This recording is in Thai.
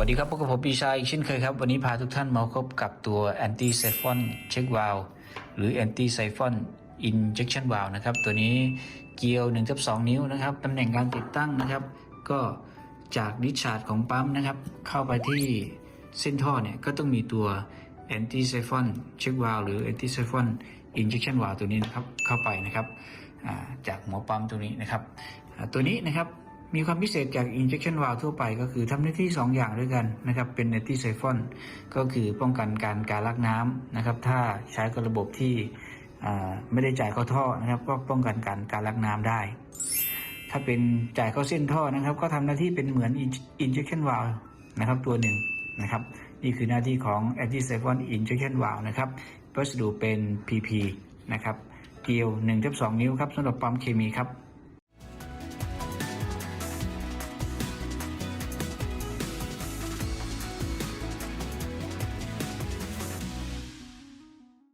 วัสดีครับพบกับผมปีชาอีกเช่นเคยครับ วันนี้พาทุกท่านมาพบกับตัว anti siphon check valve หรือ anti siphon injection valve นะครับ ตัวนี้เกลียว1ทับ2นิ้วนะครับตำแหน่งการติดตั้งนะครับ ก็จากดิชาร์จของปั๊มนะครับ เข้าไปที่เส้นท่อเนี่ย ก็ต้องมีตัว anti siphon check valve หรือ anti siphon injection valve ตัวนี้นะครับเข้าไปนะครับจากหัวปั๊มตัวนี้นะครับตัวนี้นะครับ มีความพิเศษจาก injection valve ทั่วไปก็คือทำหน้าที่ 2 อย่างด้วยกันนะครับ เป็น anti siphon ก็คือป้องกันการการลักน้ำนะครับ ถ้าใช้กับระบบที่ไม่ได้จ่ายเข้าท่อนะครับ ก็ป้องกันการการลักน้ำได้ ถ้าเป็นจ่ายเข้าเส้นท่อนะครับ ก็ทำหน้าที่เป็นเหมือน injection valve นะครับตัวหนึ่งนะครับ นี่คือหน้าที่ของ anti siphon injection valve นะครับวัสดุเป็น PP นะครับเกลียว1-2 นิ้วครับสำหรับปั๊มเคมีครับ